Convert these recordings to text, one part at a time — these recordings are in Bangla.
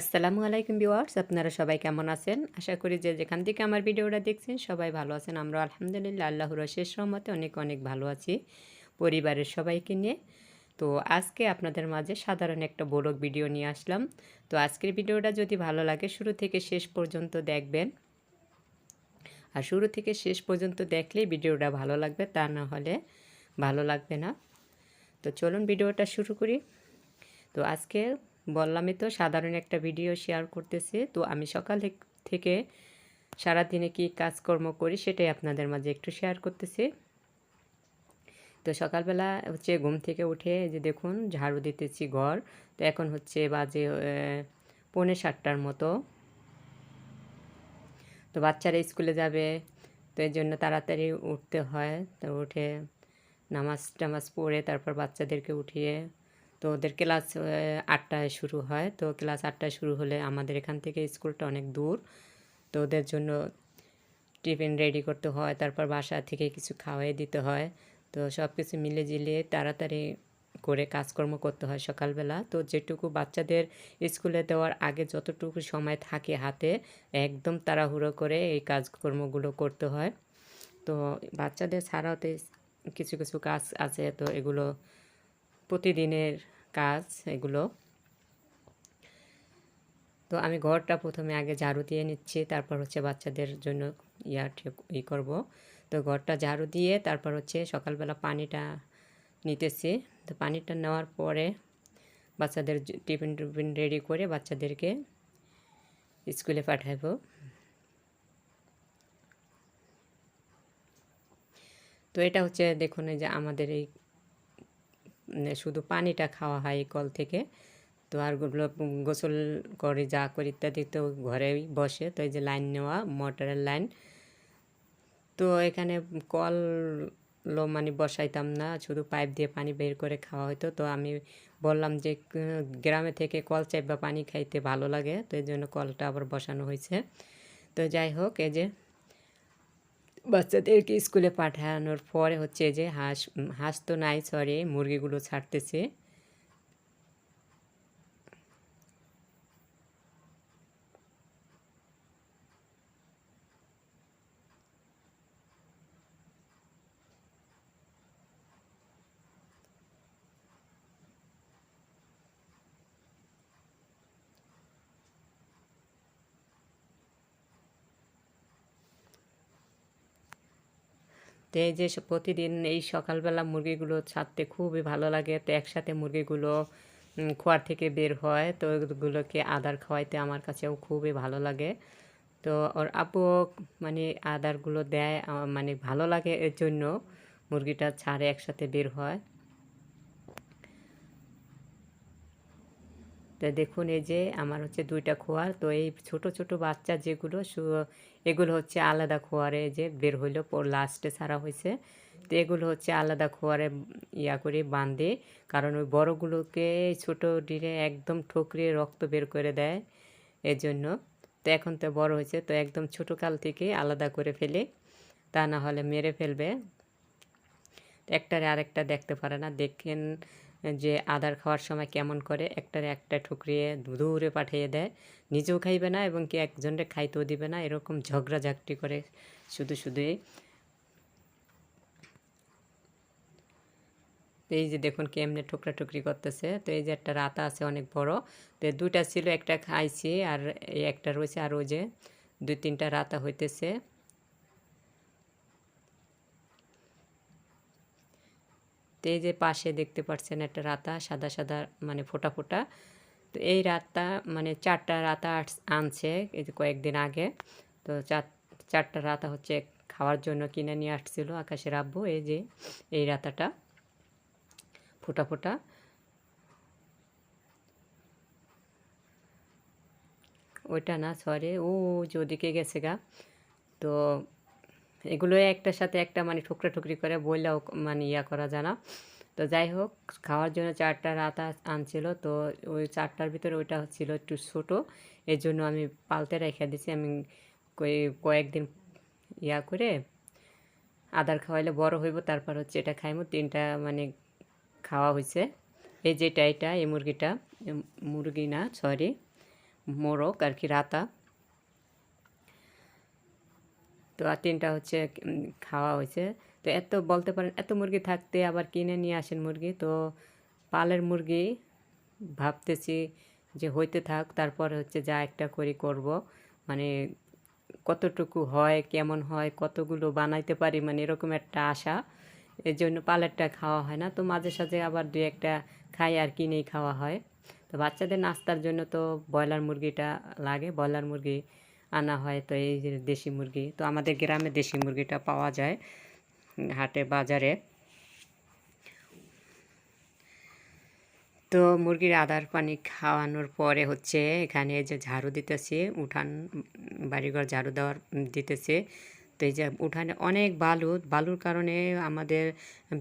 আসসালামু আলাইকুম ভিউয়ার্স, আপনারা সবাই কেমন আছেন? আশা করি যে যেখান থেকে আমার ভিডিওটা দেখছেন, সবাই ভালো আছেন। আমরা আলহামদুলিল্লাহ আল্লাহর শেষ রহমতে অনেক অনেক ভালো আছি, পরিবারের সবাইকে নিয়ে। তো আজকে আপনাদের মাঝে সাধারণ একটা বড় ভিডিও নিয়ে আসলাম। তো আজকের ভিডিওটা যদি ভালো লাগে, শুরু থেকে শেষ পর্যন্ত দেখবেন। আর শুরু থেকে শেষ পর্যন্ত দেখলেই ভিডিওটা ভালো লাগবে, তা না হলে ভালো লাগবে না। তো চলুন ভিডিওটা শুরু করি। তো আজকে বললামই তো, সাধারণ একটা ভিডিও শেয়ার করতেছি। তো আমি সকাল থেকে সারাদিনে কি কাজকর্ম করি সেটাই আপনাদের মাঝে একটু শেয়ার করতেছি। তো সকালবেলা হচ্ছে ঘুম থেকে উঠে যে দেখুন, ঝাড়ু দিতেছি ঘর। তো এখন হচ্ছে বাজে পৌনে সাতটার মতো। তো বাচ্চারা স্কুলে যাবে, তো এই জন্য তাড়াতাড়ি উঠতে হয়। তো উঠে নামাজ টামাজ পড়ে তারপর বাচ্চাদেরকে উঠিয়ে তো ওদের ক্লাস আটটায় শুরু হয়। তো ক্লাস আটটায় শুরু হলে আমাদের এখান থেকে স্কুলটা অনেক দূর। তো ওদের জন্য টিফিন রেডি করতে হয়, তারপর বাসা থেকে কিছু খাওয়াই দিতে হয়। তো সব কিছু মিলে জিলিয়ে তাড়াতাড়ি করে কাজকর্ম করতে হয় সকালবেলা। তো যেটুকু বাচ্চাদের স্কুলে দেওয়ার আগে যতটুকু সময় থাকে হাতে, একদম তাড়াহুড়ো করে এই কাজকর্মগুলো করতে হয়। তো বাচ্চাদের ছাড়াও তো কিছু কিছু কাজ আছে, তো এগুলো প্রতিদিনের কাজ এগুলো। তো আমি ঘরটা প্রথমে আগে ঝাড়ু দিয়ে নিচ্ছি, তারপর হচ্ছে বাচ্চাদের জন্য ইয়া ঠিক ই করব। তো ঘরটা ঝাড়ু দিয়ে তারপর হচ্ছে সকালবেলা পানিটা নিতেছি। তো পানিটা নেওয়ার পরে বাচ্চাদের টিফিন টিফিন রেডি করে বাচ্চাদেরকে স্কুলে পাঠাবো। তো এটা হচ্ছে দেখুন যে আমাদের এই শুধু পানিটা খাওয়া হয় কল থেকে। তো আর গোসল করে যা করি ইত্যাদি তো ঘরেই বসে। তো এই যে লাইন নেওয়া, মোটরের লাইন। তো এখানে কল লো মানে বসাইতাম না, শুধু পাইপ দিয়ে পানি বের করে খাওয়া হতো তো আমি বললাম যে, গ্রামে থেকে কল চাইবা পানি খাইতে ভালো লাগে। তো এই জন্য কলটা আবার বসানো হয়েছে তো যাই হোক, এই যে বাচ্চাদেরকে স্কুলে পাঠানোর পরে হচ্ছে যে হাঁস হাঁস তো নাই সরে মুরগিগুলো ছাড়তেছে। তো এই যে প্রতিদিন এই সকালবেলা মুরগিগুলো ছাড়তে খুবই ভালো লাগে। তো একসাথে মুরগিগুলো খোয়ার থেকে বের হয়। তো ওগুলোকে আদার খাওয়াইতে আমার কাছেও খুবই ভালো লাগে। তো ওর আপু মানে আদারগুলো দেয় মানে ভালো লাগে এর জন্য। মুরগিটা ছাড়ে, একসাথে বের হয়। তো দেখুন এই যে আমার হচ্ছে দুইটা খোয়ার, তো এই ছোট ছোট বাচ্চা যেগুলো এগুলো হচ্ছে আলাদা খোয়ারে যে বের হইল লাস্টে ছাড়া হয়েছে তো এগুলো হচ্ছে আলাদা খোয়ারে ইয়া করে বাঁধে, কারণ ওই বড়গুলোকে ছোট ডিরে একদম ঠকরিয়ে রক্ত বের করে দেয় এর জন্য তো এখন তো বড় হয়েছে, তো একদম ছোটো কাল থেকে আলাদা করে ফেলে, তা না হলে মেরে ফেলবে। একটারে আরেকটা দেখতে পারে না, দেখেন যে আদার খাওয়ার সময় কেমন করে একটারে একটা ঠুকরিয়ে দূরে পাঠিয়ে দেয়। নিজেও খাইবে না এবং কি একজনকে খাইতেও দিবে না, এরকম ঝগড়া ঝাকটি করে শুধু শুধুই। এই যে দেখুন কেমনে ঠুকরা টুকরি করতেছে। তো এই যে একটা রাতা আছে অনেক বড়। তো দুইটা ছিল, একটা খাইছি আর এই একটা রয়েছে। আর ওই যে দুই তিনটা রাতা হইতেছে। এই যে পাশে দেখতে পাচ্ছেন একটা রাতা, সাদা সাদা মানে ফোটা ফোটা। তো এই রাতটা মানে চারটা রাতা আনছে এই যে কয়েকদিন আগে। তো চার, চারটা রাতা হচ্ছে খাওয়ার জন্য কিনে নিয়ে আসছিল আকাশের আব্বু, এই যে, এই রাতাটা। ফোটা ফোটা। ওইটা না সরে ও যে গেছে গা। তো এগুলো একটার সাথে একটা মানে ঠুকরা ঠুকরি করে বললেও মানে ইয়া করা যায় না। তো যাই হোক, খাওয়ার জন্য চারটা রাত আনছিল। তো ওই চারটার ভিতরে ওইটা ছিল একটু ছোটো। এর জন্য আমি পালতে রেখে দিছি আমি কয়েকদিন ইয়া করে আদার খাওয়াইলে বড় হইব, তারপর হচ্ছে এটা খাইমো। তিনটা মানে খাওয়া হয়েছে এই যেটা এটা এই মুরগিটা মুরগি না সরি মোরগ আর কি, রাতা। তো আর তিনটা হচ্ছে খাওয়া হয়েছে। তো এত বলতে পারেন, এত মুরগি থাকতে আবার কিনে নিয়ে আসেন মুরগি। তো পালের মুরগি ভাবতেছি যে হইতে থাক, তারপর হচ্ছে যা একটা করি করব। মানে কতটুকু হয়, কেমন হয়, কতগুলো বানাইতে পারি মানে এরকম একটা আশা। এর জন্য পালেরটা খাওয়া হয় না। তো মাঝে সাঝে আবার দু একটা খাই আর কিনেই খাওয়া হয়। তো বাচ্চাদের নাস্তার জন্য তো ব্রয়লার মুরগিটা লাগে। ব্রয়লার মুরগি আনা হয়। তো এই যে দেশি মুরগি, তো আমাদের গ্রামে দেশি মুরগিটা পাওয়া যায় হাটে, বাজারে। তো মুরগির আদার পানি খাওয়ানোর পরে হচ্ছে এখানে যে ঝাড়ু দিতেছে, উঠান, বাড়িঘর ঝাড়ু দেওয়ার দিতেছে। তো এই যে উঠানে অনেক বালু, বালুর কারণে আমাদের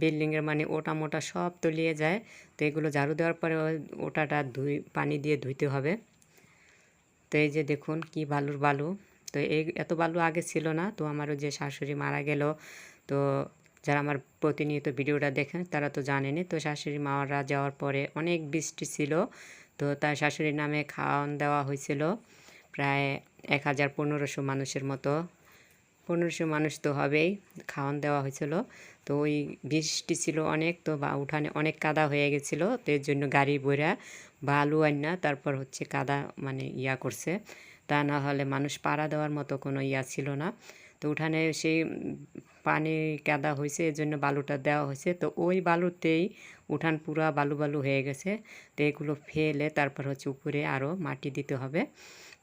বিল্ডিংয়ের মানে ওটা মোটা সব তলিয়ে যায়। তো এগুলো ঝাড়ু দেওয়ার পরে ওটাটা ধুই, পানি দিয়ে ধুইতে হবে। তো এই যে দেখুন কি বালুর বালু। তো এই এত বালু আগে ছিল না, তো আমারও যে শাশুড়ি মারা গেল, তো যারা আমার প্রতিনিয়ত ভিডিওটা দেখেন তারা তো জানেনি তো শাশুড়ি মারা যাওয়ার পরে অনেক বৃষ্টি ছিল, তো তার শাশুড়ির নামে খাওয়ান দেওয়া হয়েছিল প্রায় এক হাজার পনেরোশো মানুষের মতো। পনেরোশো মানুষ তো হবেই, খাওয়ান দেওয়া হয়েছিল। তো ওই বৃষ্টি ছিল অনেক, তো বা উঠানে অনেক কাদা হয়ে গেছিল, তো এর জন্য গাড়ি বইরা বালু আন্না তারপর হচ্ছে কাদা মানে ইয়া করছে। তা না হলে মানুষ পাড়া দেওয়ার মতো কোনো ইয়া ছিল না। তো উঠানে সেই পানি কাদা হয়েছে এর জন্য বালুটা দেওয়া হয়েছে তো ওই বালুতেই উঠান পুরা বালু বালু হয়ে গেছে। তো এগুলো ফেলে তারপর হচ্ছে উপরে আরও মাটি দিতে হবে।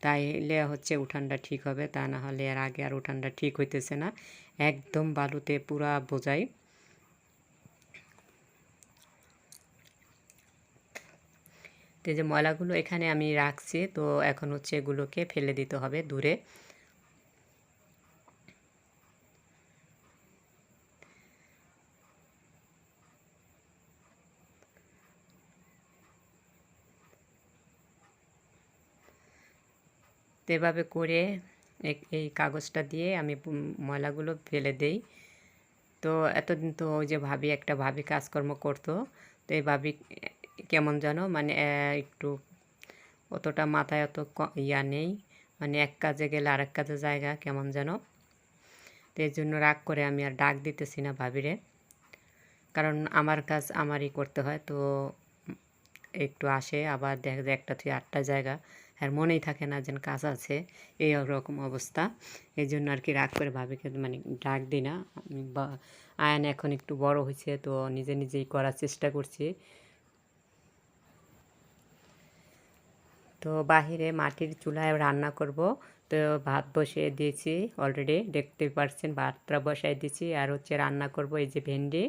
তাইলে হচ্ছে উঠানটা ঠিক হবে। তা না হলে এর আগে আর উঠানটা ঠিক হইতেছে না। একদম বালুতে পুরা বোঝাই। তো যে ময়লাগুলো এখানে আমি রাখছি, তো এখন হচ্ছে এগুলোকে ফেলে দিতে হবে দূরে। এভাবে করে এই কাগজটা দিয়ে আমি ময়লাগুলো ফেলে দেই। তো এতদিন তো ওই যে ভাবি, একটা ভাবি কাজকর্ম করতো, তো এই ভাবি কেমন যেন মানে একটু অতটা মাথায় অত ইয়া নেই। মানে এক কাজে গেলে আরেক কাজে জায়গা, কেমন যেন তো এই জন্য রাগ করে আমি আর ডাক দিতেছি না ভাবিরে। কারণ আমার কাজ আমারই করতে হয়, তো একটু আসে, আবার দেখা যায় একটা থেকে আটটা জায়গা। আর মনেই থাকে না যেন কাজ আছে, এই রকম অবস্থা। এই জন্য আর কি রাগ করে ভাবিকে মানে ডাক দিই না। বা, আয়ন এখন একটু বড় হয়েছে, তো নিজে নিজেই করার চেষ্টা করছি। তো বাহিরে মাটির চুলায় রান্না করব। তো ভাত বসিয়ে দিয়েছি অলরেডি দেখতে পাচ্ছেন ভাতটা বসাই দিয়েছি। আর হচ্ছে রান্না করব এই যে ভেন্ডি।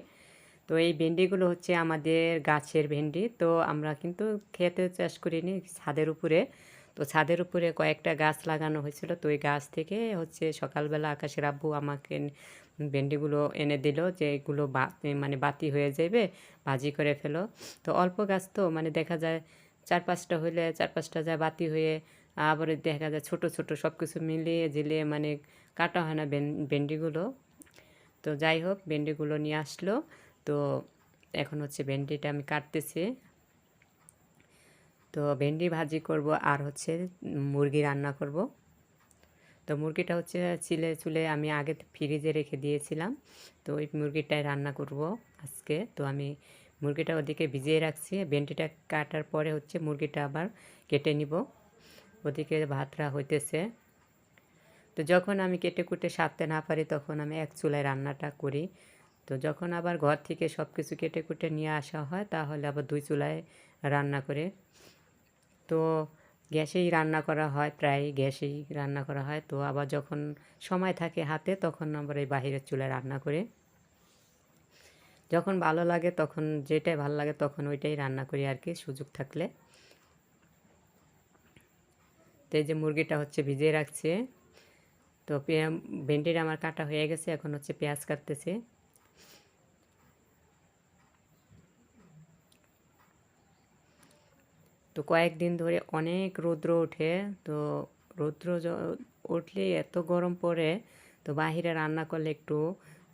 তো এই ভেন্ডিগুলো হচ্ছে আমাদের গাছের ভেন্ডি। তো আমরা কিন্তু খেতে চাষ করিনি ছাদের উপরে। তো ছাদের উপরে কয়েকটা গাছ লাগানো হয়েছিল। তো ওই গাছ থেকে হচ্ছে সকালবেলা আকাশের আব্বু আমাকে ভেন্ডিগুলো এনে দিল যে এগুলো মানে বাতি হয়ে যাবে ভাজি করে ফেলো। তো অল্প গাছ তো মানে দেখা যায় চার পাঁচটা হইলে চার পাঁচটা যায় বাতি হয়ে আবার দেখা যায় ছোট ছোট সব কিছু মিলিয়ে ঝিলিয়ে মানে কাটা হয় না ভেন্ডিগুলো। তো যাই হোক, ভেন্ডিগুলো নিয়ে আসলো। তো এখন হচ্ছে ভেন্ডিটা আমি কাটতেছি। তো ভেন্ডি ভাজি করব আর হচ্ছে মুরগি রান্না করব। তো মুরগিটা হচ্ছে চিলে চুলে আমি আগে ফ্রিজে রেখে দিয়েছিলাম। তো ওই মুরগিটাই রান্না করব আজকে। তো আমি মুরগিটা ওদিকে ভিজিয়ে রাখছি। ভেন্ডিটা কাটার পরে হচ্ছে মুরগিটা আবার কেটে নিব। ওদিকে ভাতটা হইতেছে। তো যখন আমি কেটে কুটে সারতে না পারি, তখন আমি এক চুলায় রান্নাটা করি। তো যখন আবার ঘর থেকে সব কিছু কেটে কুটে নিয়ে আসা হয়, তাহলে আবার দুই চুলায় রান্না করে। তো গ্যাসেই রান্না করা হয়, প্রায় গ্যাসেই রান্না করা হয়। তো আবার যখন সময় থাকে হাতে, তখন আবার এই বাহিরের চুলায় রান্না করে। যখন ভালো লাগে তখন, যেটাই ভালো লাগে তখন ওইটাই রান্না করি আর কি, সুযোগ থাকলে। তো এই যে মুরগিটা হচ্ছে ভিজিয়ে রাখছে। তো ভেন্ডিটা আমার কাটা হয়ে গেছে, এখন হচ্ছে পেঁয়াজ কাটতেছে। তো কয়েকদিন ধরে অনেক রৌদ্র ওঠে, তো রৌদ্র উঠলে এত গরম পড়ে, তো বাহিরে রান্না করলে একটু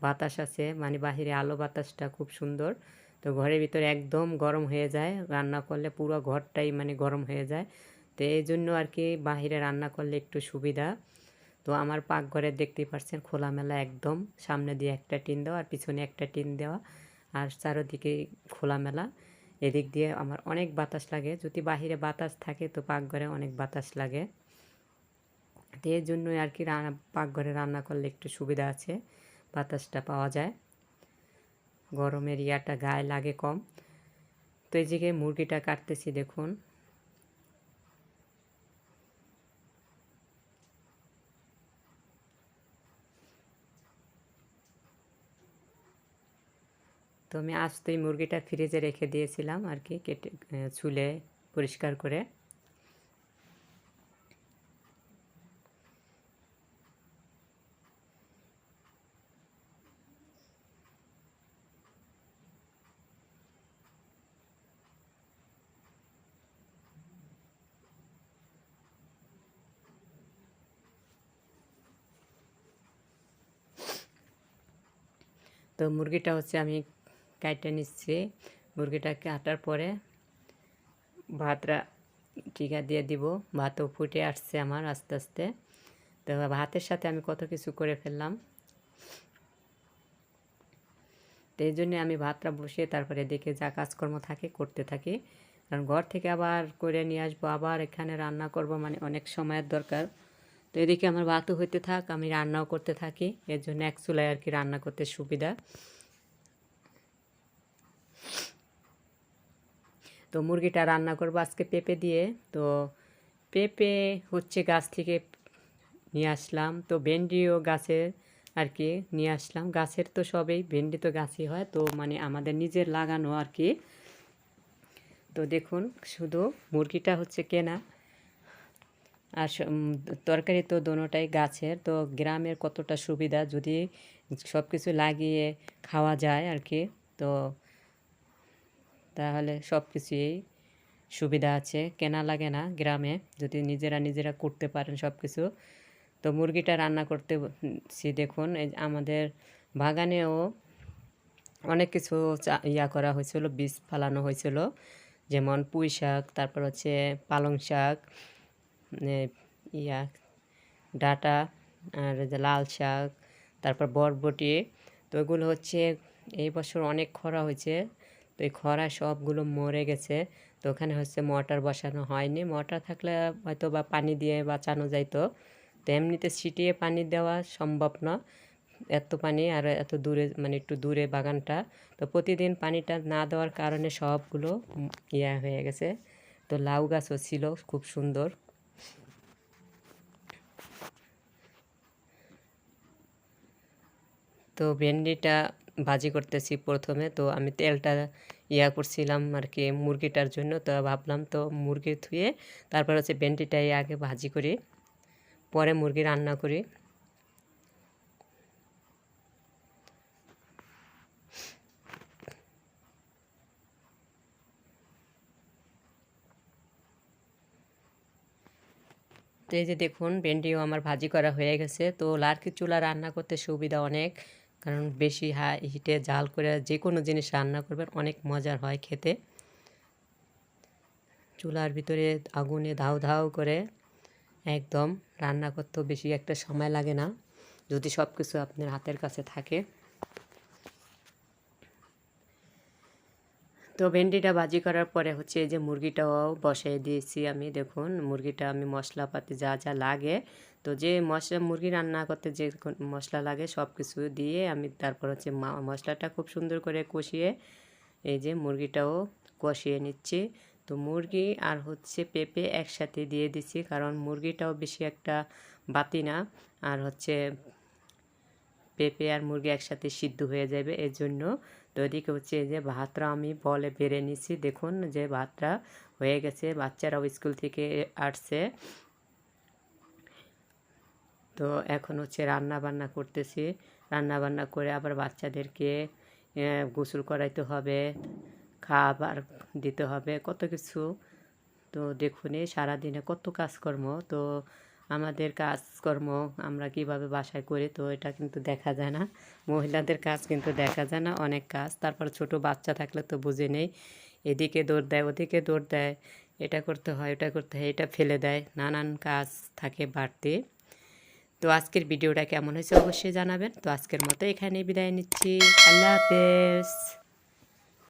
বাতাস আছে মানে বাহিরে আলো বাতাসটা খুব সুন্দর। তো ঘরের ভিতরে একদম গরম হয়ে যায়, রান্না করলে পুরো ঘরটাই মানে গরম হয়ে যায়। তো এই জন্য আর কি বাহিরে রান্না করলে একটু সুবিধা। তো আমার পাকঘরে দেখতেই পাচ্ছেন খোলামেলা একদম, সামনে দিয়ে একটা টিন দেওয়া আর পিছনে একটা টিন দেওয়া আর চারোদিকে খোলামেলা। এদিক দিয়ে আমার অনেক বাতাস লাগে, যদি বাহিরে বাতাস থাকে তো পাকঘরে অনেক বাতাস লাগে। তো এই জন্যই আর কি রান্না, পাকঘরে রান্না করলে একটু সুবিধা আছে। বাতাসটা পাওয়া যায়। গরমের ইয়াটা গায়ে লাগে কম। তো এই দিকে মুরগিটা কাটতেছি, দেখুন। তো আমি আসতেই মুরগিটা ফ্রিজে রেখে দিয়েছিলাম আর কি, কেটে চুলে পরিষ্কার করে। তো মুরগিটা হচ্ছে আমি কাইটে নিচ্ছি। মুরগিটা কাটার পরে ভাতটা টিকা দিয়ে দিব। ভাতও ফুটে আসছে আমার আস্তে আস্তে। তো ভাতের সাথে আমি কত কিছু করে ফেললাম। তো এই জন্যে আমি ভাতটা বসিয়ে তারপরে দেখে যা কাজকর্ম থাকে করতে থাকি। কারণ ঘর থেকে আবার করে নিয়ে আসব, আবার এখানে রান্না করব মানে অনেক সময়ের দরকার। তো এদিকে আমার ভাতও হইতে থাক, আমি রান্নাও করতে থাকি। এর জন্য এক চুলায় আর কি রান্না করতে সুবিধা। তো মুরগিটা রান্না করব আজকে পেঁপে দিয়ে। তো পেঁপে হচ্ছে গাছ থেকে নিয়ে আসলাম। তো ভেন্ডিও গাছের আর কি নিয়ে আসলাম। গাছের তো সবেই, ভেন্ডি তো গাছই হয়। তো মানে আমাদের নিজের লাগানো আর কি। তো দেখুন, শুধু মুরগিটা হচ্ছে কেনা। আর তরকারি তো দোনোটাই গাছের, তো গ্রামের কতটা সুবিধা যদি সব কিছু লাগিয়ে খাওয়া যায় আর কি, তো তাহলে সব কিছুই সুবিধা আছে। কেনা লাগে না গ্রামে, যদি নিজেরা নিজেরা করতে পারেন সব কিছু তো মুরগিটা রান্না করতে দেখুন আমাদের বাগানেও অনেক কিছু ইয়া করা হয়েছিল, বীজ ফালানো হয়েছিল, যেমন পুঁই শাক, তারপর হচ্ছে পালং শাক ইয়া, ডাটা, আর লাল শাক, তারপর বরবটি, তো এগুলো হচ্ছে এই বছর অনেক খরা হয়েছে, তো এই খরা সবগুলো মরে গেছে, তো ওখানে হচ্ছে মোটর বসানো হয়নি, মোটর থাকলে হয়তো বা পানি দিয়ে বাঁচানো যাইতো, তো এমনিতে ছিটিয়ে পানি দেওয়া সম্ভব না, এত পানি আর এত দূরে মানে একটু দূরে বাগানটা, তো প্রতিদিন পানিটা না দেওয়ার কারণে সবগুলো ইয়া হয়ে গেছে, তো লাউ গাছও ছিল খুব সুন্দর। তো ভেন্ডিটা ভাজি করতেছি প্রথমে। তো আমি তেলটা ইয়া করছিলাম আর কি মুরগিটার জন্য। তো ভাবলাম তো মুরগি ধুয়ে তারপর হচ্ছে ভেন্ডিটাই আগে ভাজি করি, পরে মুরগি রান্না করি। তো এই যে দেখুন ভেন্ডিও আমার ভাজি করা হয়ে গেছে। তো লার্কি চুলা রান্না করতে সুবিধা অনেক। কারণ বেশি হাই হিটে জাল করে যে কোনো জিনিস রান্না করবেন, অনেক মজার হয় খেতে। চুলার ভিতরে আগুনে ধাউ ধাউ করে একদম রান্না করতেও বেশি একটা সময় লাগে না, যদি সব কিছু আপনার হাতের কাছে থাকে। তো ভেন্ডিটা ভাজি করার পরে হচ্ছে এই যে মুরগিটাও বসাই দিয়েছি আমি। দেখুন, মুরগিটা আমি মশলাপাতি যা যা লাগে তো যে মশলা, মুরগি রান্না করতে যে মশলা লাগে সব কিছু দিয়ে আমি তারপর হচ্ছে মশলাটা খুব সুন্দর করে কষিয়ে এই যে মুরগিটাও কষিয়ে নিচ্ছি। তো মুরগি আর হচ্ছে পেঁপে একসাথে দিয়ে দিচ্ছি কারণ মুরগিটাও বেশি একটা বাতি না। আর হচ্ছে পেঁপে আর মুরগি একসাথে সিদ্ধ হয়ে যাবে এর জন্য তো এদিকে হচ্ছে যে ভাতটা আমি বলে বেড়ে নিছি দেখুন যে ভাতটা হয়ে গেছে, বাচ্চারাও স্কুল থেকে আসছে। তো এখন হচ্ছে রান্না বান্না করতেছি। রান্না বান্না করে আবার বাচ্চাদেরকে গোসল করাইতে হবে, খাবার দিতে হবে, কত কিছু। তো দেখুন সারাদিনে কত কাজকর্ম। তো আমাদের কাজকর্ম আমরা কীভাবে বাসায় করি, তো এটা কিন্তু দেখা যায় না। মহিলাদের কাজ কিন্তু দেখা যায় না, অনেক কাজ। তারপর ছোট বাচ্চা থাকলে তো বুঝে নেই, এদিকে দৌড় দেয়, ওদিকে দৌড় দেয়। এটা করতে হয়, ওটা করতে হয়, এটা ফেলে দেয়। নানান কাজ থাকে বাড়তে। তো আজকের ভিডিওটা কেমন হয়েছে অবশ্যই জানাবেন। তো আজকের মতো এখানে বিদায় নিচ্ছি। আল্লাহ হাফেজ।